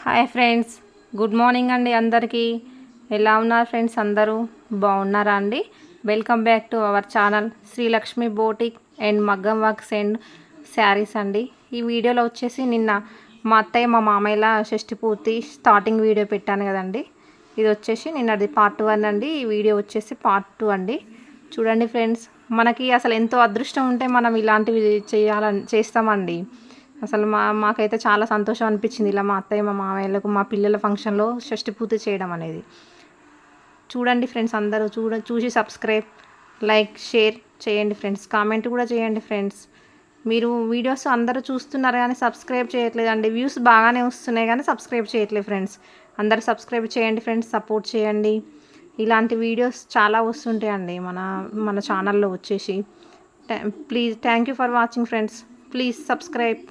Hi friends good morning అండి అందరికీ. ఎలా ఉన్నారు ఫ్రెండ్స్ అందరూ? బాగున్నారా అండి? Welcome back to our channel Srilakshmi boutique and Maggam works and sarees అండి. ఈ వీడియోలో వచ్చేసి నిన్న మా అత్తయ్య మా మామయ్యల షష్టి పూర్తి స్టార్టింగ్ వీడియో పెట్టాను కదండి. ఇది వచ్చేసి నిన్నది పార్ట్ వన్ అండి. ఈ వీడియో వచ్చేసి పార్ట్ టూ అండి. చూడండి ఫ్రెండ్స్ మనకి అసలు ఎంతో అదృష్టం ఉంటే మనం ఇలాంటివి చేయాలని చేస్తామండి. అసలు మా మాకైతే చాలా సంతోషం అనిపించింది ఇలా మా అత్తయ్య మా మామయ్యలకు మా పిల్లల ఫంక్షన్లో షష్టి పూర్తి చేయడం అనేది. చూడండి ఫ్రెండ్స్ అందరూ చూడ చూసి సబ్స్క్రైబ్ లైక్ షేర్ చేయండి ఫ్రెండ్స్. కామెంట్ కూడా చేయండి ఫ్రెండ్స్. మీరు వీడియోస్ అందరూ చూస్తున్నారు కానీ సబ్స్క్రైబ్ చేయట్లేదండి వ్యూస్ బాగానే వస్తున్నాయి కానీ సబ్స్క్రైబ్ చేయట్లేదు ఫ్రెండ్స్. అందరూ సబ్స్క్రైబ్ చేయండి ఫ్రెండ్స్ సపోర్ట్ చేయండి. ఇలాంటి వీడియోస్ చాలా వస్తుంటాయండి మన మన ఛానల్లో వచ్చేసి. Please thank you for watching friends. Please subscribe.